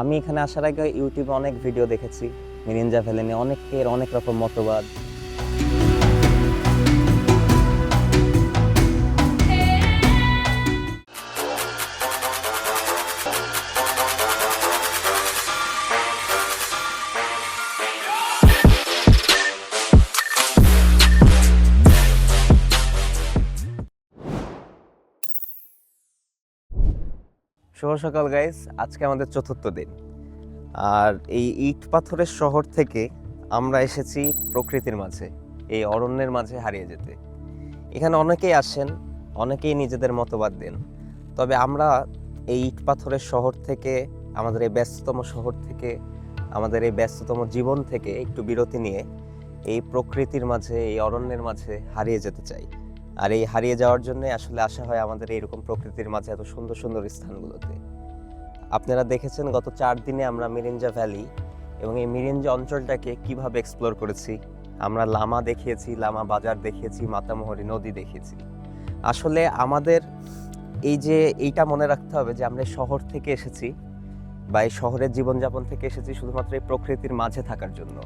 আমি এখানে আসার আগে ইউটিউবে অনেক ভিডিও দেখেছি। মিরিঞ্জা ভ্যালি নিয়ে অনেকের অনেক রকম মতবাদ। শুভ সকাল গাইস আজকে আমাদের চতুর্থ দিন। আর এই ইট পাথরের শহর থেকে আমরা এসেছি প্রকৃতির মাঝে, এই অরণ্যের মাঝে হারিয়ে যেতে। এখানে অনেকেই আসেন, অনেকেই নিজেদের মতবাদ দেন। তবে আমরা এই ইট পাথরের শহর থেকে, আমাদের এই ব্যস্ততম শহর থেকে, আমাদের এই ব্যস্ততম জীবন থেকে একটু বিরতি নিয়ে এই প্রকৃতির মাঝে, এই অরণ্যের মাঝে হারিয়ে যেতে চাই। আর এই হারিয়ে যাওয়ার জন্য আসলে আসা হয় আমাদের এরকম প্রকৃতির মাঝে এত সুন্দর সুন্দর স্থানগুলোতে। আপনারা দেখেছেন গত চার দিনে আমরা মিরিঞ্জা ভ্যালি এবং এই মিরিঞ্জা অঞ্চলটাকে কীভাবে এক্সপ্লোর করেছি। আমরা লামা দেখিয়েছি, লামা বাজার দেখিয়েছি, মাতামোহরি নদী দেখিয়েছি। আসলে আমাদের এই যে এইটা মনে রাখতে হবে যে আমরা শহর থেকে এসেছি বা এই শহরের জীবনযাপন থেকে এসেছি শুধুমাত্র এই প্রকৃতির মাঝে থাকার জন্য।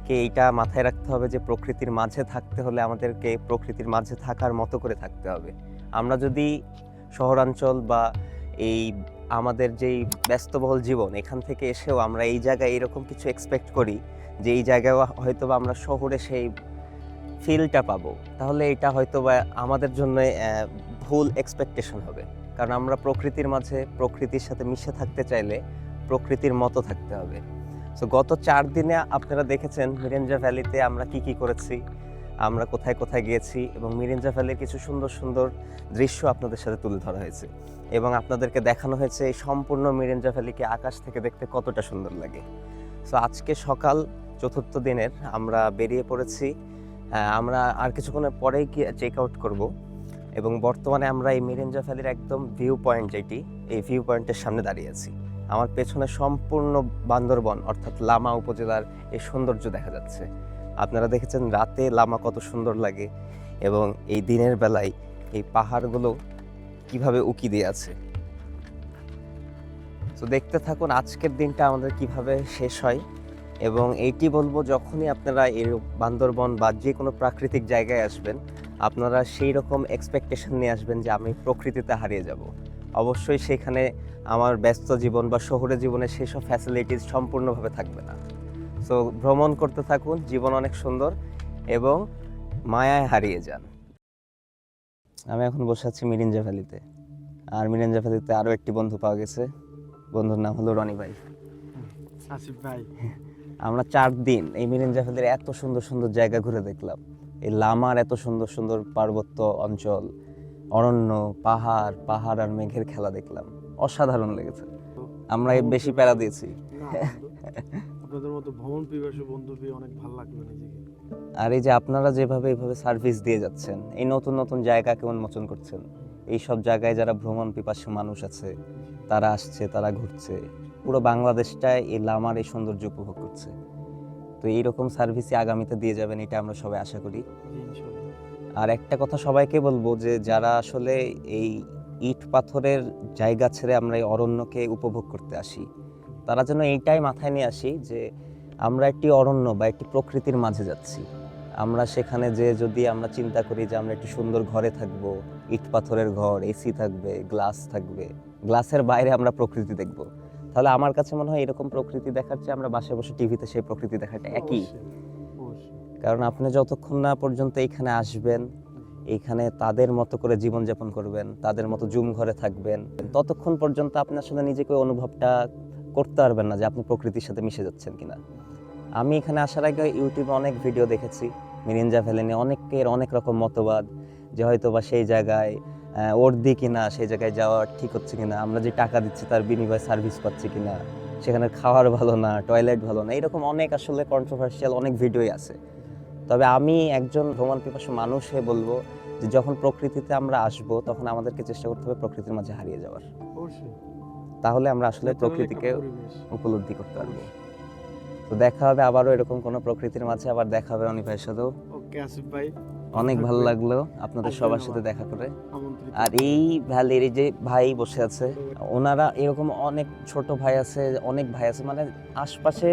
আমাদেরকে এইটা মাথায় রাখতে হবে যে প্রকৃতির মাঝে থাকতে হলে আমাদেরকে প্রকৃতির মাঝে থাকার মতো করে থাকতে হবে। আমরা যদি শহরাঞ্চল বা এই আমাদের যেই ব্যস্তবহুল জীবন, এখান থেকে এসেও আমরা এই জায়গায় এরকম কিছু এক্সপেক্ট করি যে এই জায়গায় হয়তো বা আমরা শহরে সেই ফিলটা পাবো। তাহলে এটা হয়তো বা আমাদের জন্য ভুল এক্সপেকটেশন হবে। কারণ আমরা প্রকৃতির মাঝে, প্রকৃতির সাথে মিশে থাকতে চাইলে প্রকৃতির মতো থাকতে হবে। তো গত চার দিনে আপনারা দেখেছেন মিরেঞ্জা ভ্যালিতে আমরা কি কি করেছি, আমরা কোথায় কোথায় গিয়েছি এবং মিরেঞ্জা ভ্যালির কিছু সুন্দর সুন্দর দৃশ্য আপনাদের সাথে তুলে ধরা হয়েছে এবং আপনাদেরকে দেখানো হয়েছে এই সম্পূর্ণ মিরেঞ্জা ভ্যালিকে আকাশ থেকে দেখতে কতটা সুন্দর লাগে। সো আজকে সকাল চতুর্থ দিনের আমরা বেরিয়ে পড়েছি আমরা আর কিছুক্ষণের পরেই গিয়ে চেক আউট করব এবং বর্তমানে আমরা এই মিরেঞ্জা ভ্যালির একদম ভিউ পয়েন্ট যেটি এই ভিউ পয়েন্টের সামনে দাঁড়িয়ে আছি। আমার পেছনে সম্পূর্ণ বান্দরবন, অর্থাৎ লামা উপজেলার এই সৌন্দর্য দেখা যাচ্ছে। আপনারা দেখেছেন রাতে লামা কত সুন্দর লাগে এবং এই দিনের বেলায় এই পাহাড়গুলো কীভাবে উকি দিয়ে আছে। তো দেখতে থাকুন আজকের দিনটা আমাদের কীভাবে শেষ হয় এবং এইটি বলব যখনই আপনারা এই বান্দরবন বা যে কোনো প্রাকৃতিক জায়গায় আসবেন, আপনারা সেই রকম এক্সপেকটেশন নিয়ে আসবেন যে আমি প্রকৃতিতে হারিয়ে যাব। অবশ্যই সেখানে আমার ব্যস্ত জীবন বা শহুরে জীবনে সেসব ফ্যাসিলিটিস সম্পূর্ণভাবে থাকবে না। সো ভ্রমণ করতে থাকুন জীবন অনেক সুন্দর এবং মায়ায় হারিয়ে যান। আমি এখন বসে আছি মিরিঞ্জা ভ্যালিতে। আর মিরিঞ্জা ভ্যালিতে আরও একটি বন্ধু পাওয়া গেছে। বন্ধুর নাম হলো রনি ভাই। আসিফ ভাই। আমরা চার দিন এই মিরিঞ্জা ভ্যালির এত সুন্দর সুন্দর জায়গা ঘুরে দেখলাম। এই লামার এত সুন্দর সুন্দর পার্বত্য অঞ্চল অরণ্য পাহাড় পাহাড় আর মেঘের খেলা দেখলাম। অসাধারণ লেগেছে। আমরা এই বেশি প্যারা দিয়েছি। আপনাদের মতো ভ্রমণ পিপাসু বন্ধু পেয়ে অনেক ভালো লাগল নিজেকে। আর এই যে আপনারা যেভাবে এইভাবে সার্ভিস দিয়ে যাচ্ছেন এই নতুন নতুন জায়গাকে উন্মোচন করছেন এই সব জায়গায় যারা ভ্রমণ পিপাসু মানুষ আছে তারা আসছে তারা ঘুরছে পুরো বাংলাদেশটায় এই লামার এই সৌন্দর্য উপভোগ করছে। তো এইরকম সার্ভিসই আগামীতে দিয়ে যাবেন এটা আমরা সবাই আশা করি। আর একটা কথা সবাইকে বলব যে যারা আসলে এই ইট পাথরের জায়গা ছেড়ে আমরা এই অরণ্যকে উপভোগ করতে আসি, তারা যেন এইটাই মাথায় নিয়ে আসি যে আমরা একটি অরণ্য বা একটি প্রকৃতির মাঝে যাচ্ছি আমরা সেখানে যে যদি আমরা চিন্তা করি যে আমরা একটি সুন্দর ঘরে থাকব, ইট পাথরের ঘর, এসি থাকবে, গ্লাস থাকবে, গ্লাসের বাইরে আমরা প্রকৃতি দেখব, তাহলে আমার কাছে মনে হয় এরকম প্রকৃতি দেখার চেয়ে আমরা বাসায় বসে টিভিতে সেই প্রকৃতি দেখাটা একই। কারণ আপনি যতক্ষণ না পর্যন্ত এইখানে আসবেন এইখানে তাদের মতো করে জীবনযাপন করবেন, তাদের মতো জুম ঘরে থাকবেন, ততক্ষণ পর্যন্ত আপনি আসলে নিজেকে অনুভবটা করতে পারবেন না যে আপনি প্রকৃতির সাথে মিশে যাচ্ছেন কিনা। আমি এখানে আসার আগে ইউটিউবে অনেক ভিডিও দেখেছি, মিরিঞ্জা ভ্যালি নিয়ে অনেকের অনেক রকম মতবাদ যে হয়তো বা সেই জায়গায় দি কিনা, সেই জায়গায় যাওয়া ঠিক হচ্ছে কিনা, আমরা যে টাকা দিচ্ছি তার বিনিময়ে সার্ভিস পাচ্ছি কিনা, সেখানে খাওয়ার ভালো না টয়লেট ভালো না, এরকম অনেক আসলে কন্ট্রোভার্সিয়াল অনেক ভিডিওই আছে। তবে আমি একজন ভ্রমণ পিপাসু মানুষ হয়ে বলব যে যখন প্রকৃতিতে আমরা আসব তখন আমাদেরকে চেষ্টা করতে হবে প্রকৃতির মাঝে হারিয়ে যাওয়ার। তাহলে আমরা আসলে প্রকৃতিকে উপলব্ধি করতে পারব। তো দেখা হবে আবারও এরকম কোনো প্রকৃতির মাঝে আবার দেখা হবে রনি ভাইয়ের সাথেও ওকে আসিফ ভাই। অনেক ভালো লাগল আপনাদের সবার সাথে দেখা করে। আর এই ভ্যালির এই যে ভাই বসে আছে ওনারা এরকম অনেক ছোট ভাই আছে অনেক ভাই আছে মানে আশপাশে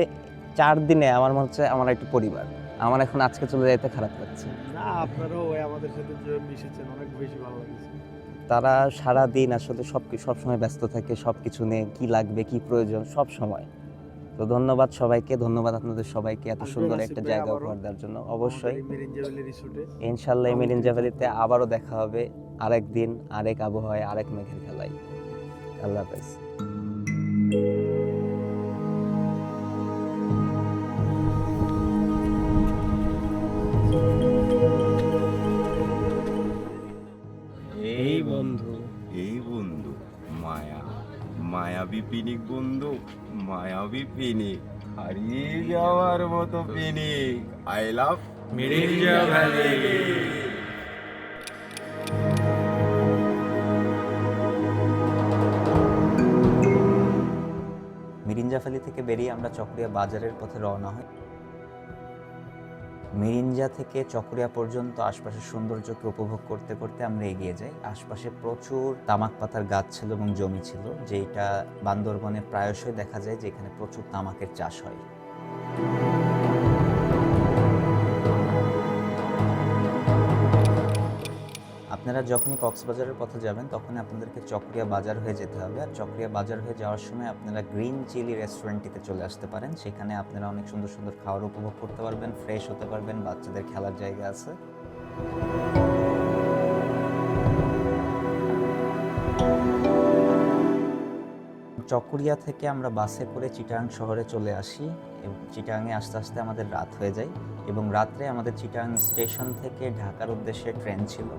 চার দিনে আমার মনে হচ্ছে আমার একটা পরিবার। আমার এখন আজকে চলে যাইতে খারাপ লাগছে। না আপনারাও আমাদের সাথে যে মিশেছেন অনেক বেশি ভালো লাগছে। তারা সারা দিন আসলে সব সব সময় ব্যস্ত থাকে সব কিছু নিয়ে কি লাগবে কি প্রয়োজন সব সময়। তো ধন্যবাদ সবাইকে ধন্যবাদ আপনাদের সবাইকে এত সুন্দর একটা জায়গা উপহার দেওয়ার জন্য। অবশ্যই। ইনশাল্লাহ মেরিন জাভেলিতে আবারও দেখা হবে আরেক দিন আরেক আবহাওয়ায় আরেক মেঘের খেলায়। আল্লাহ হাফেজ। পিনিক বন্ধু, মায়াবী পিনিক, হারিয়ে যাওয়ার মতো পিনিক। আই লাভ মিরিঞ্জা ভ্যালি মিরিঞ্জাফালি থেকে বেরিয়ে আমরা চকরিয়া বাজারের পথে রওনা হই। মিরিঞ্জা থেকে চকরিয়া পর্যন্ত আশপাশের সৌন্দর্যকে উপভোগ করতে করতে আমরা এগিয়ে যাই। আশপাশে প্রচুর তামাক পাতার গাছ ছিল এবং জমি ছিল যেটা বান্দরবনে প্রায়শই দেখা যায় যে এখানে প্রচুর তামাকের চাষ হয়। আপনারা যখনই কক্সবাজারের পথে যাবেন তখন আপনাদেরকে চকরিয়া বাজার হয়ে যেতে হবে। আর চকরিয়া বাজার হয়ে যাওয়ার সময় আপনারা গ্রিন চিলি রেস্টুরেন্টটিতে চলে আসতে পারেন। সেখানে আপনারা অনেক সুন্দর সুন্দর খাবার উপভোগ করতে পারবেন, ফ্রেশ হতে পারবেন, বাচ্চাদের খেলার জায়গা আছে। চকরিয়া থেকে আমরা বাসে করে চিটাং শহরে চলে আসি। এবং চিটাংয়ে আস্তে আস্তে আমাদের রাত হয়ে যায় এবং রাত্রে আমাদের চিটাং স্টেশন থেকে ঢাকার উদ্দেশ্যে ট্রেন ছিল।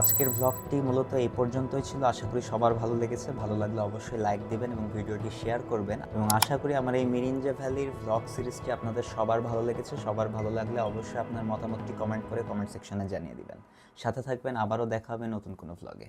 আজকের ব্লগটি মূলত এই পর্যন্তই ছিল। আশা করি সবার ভালো লেগেছে। ভালো লাগলে অবশ্যই লাইক দেবেন এবং ভিডিওটি শেয়ার করবেন। এবং আশা করি আমার এই মিরিঞ্জা ভ্যালির ব্লগ সিরিজটি আপনাদের সবার ভালো লেগেছে। সবার ভালো লাগলে অবশ্যই আপনার মতামতটি কমেন্ট করে কমেন্ট সেকশনে জানিয়ে দিবেন। সাথে থাকবেন। আবারও দেখা হবে নতুন কোনো ব্লগে